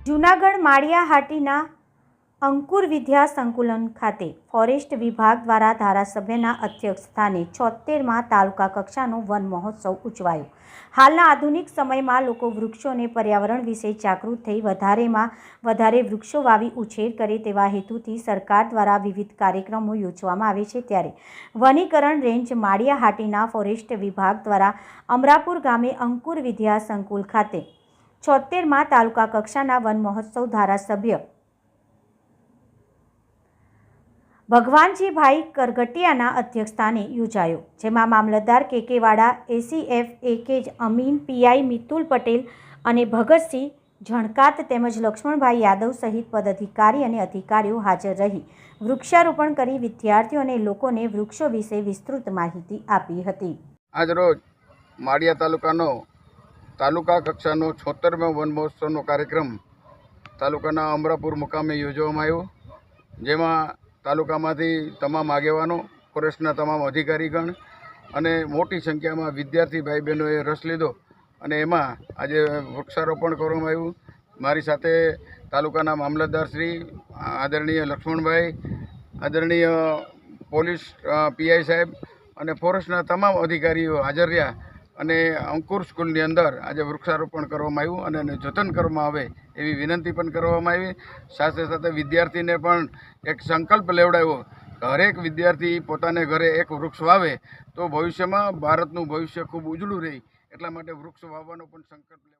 જૂનાગઢ માળિયાહાટીના અંકુર વિદ્યા સંકુલન ખાતે ફોરેસ્ટ વિભાગ દ્વારા ધારાસભ્યના અધ્યક્ષ સ્થાને છોતેરમાં તાલુકા કક્ષાનો વન મહોત્સવ ઉજવાયો. હાલના આધુનિક સમયમાં લોકો વૃક્ષોને પર્યાવરણ વિશે જાગૃત થઈ વધારેમાં વધારે વૃક્ષો વાવી ઉછેર કરે તેવા હેતુથી સરકાર દ્વારા વિવિધ કાર્યક્રમો યોજવામાં આવે છે ત્યારે વનીકરણ રેન્જ માળિયાહાટીના ફોરેસ્ટ વિભાગ દ્વારા અમરાપુર ગામે અંકુર વિદ્યા સંકુલ ખાતે છોતેરમાં તાલુકા કક્ષાના વન મહોત્સવ ધારાસભ્ય. ભગવાનજીભાઈ કરગટિયાના અધ્યક્ષસ્થાને યોજાયો, જેમાં મામલતદાર K K Vada ACF Akej Amin, PI Mitul Patel અને ભગતસિંહ ઝણકાત તેમજ લક્ષ્મણભાઈ યાદવ સહિત પદાધિકારી અને અધિકારીઓ હાજર રહી. વૃક્ષારોપણ કરી વિદ્યાર્થીઓ અને લોકોને વૃક્ષો વિશે વિસ્તૃત માહિતી આપી હતી. આજરોજ માળિયા તાલુકાનો તાલુકા કક્ષાનો છોતેરમો વન મહોત્સવનો કાર્યક્રમ તાલુકાના અમરાપુર મુકામે યોજવામાં આવ્યો. જેમાં તાલુકામાંથી તમામ આગેવાનો ફોરેસ્ટના તમામ અધિકારીગણ અને મોટી સંખ્યામાં વિદ્યાર્થી ભાઈ બહેનોએ રસ લીધો અને એમાં આજે વૃક્ષારોપણ કરવામાં આવ્યું. મારી સાથે તાલુકાના મામલતદાર શ્રી આદરણીય લક્ષ્મણભાઈ, આદરણીય પોલીસ પીઆઈ સાહેબ અને ફોરેસ્ટના તમામ અધિકારીઓ હાજર રહ્યા. અને અંકુર સ્કૂલની અંદર આજે વૃક્ષારોપણ કરવામાં આવ્યું અને એને જતન કરવામાં આવે એવી વિનંતી પણ કરવામાં આવી. સાથે સાથે વિદ્યાર્થીને પણ એક સંકલ્પ લેવડાવ્યો દરેક વિદ્યાર્થી પોતાને ઘરે એક વૃક્ષ વાવે તો ભવિષ્યમાં ભારતનું ભવિષ્ય ખૂબ ઉજળું રહે એટલા માટે વૃક્ષ વાવવાનો પણ સંકલ્પ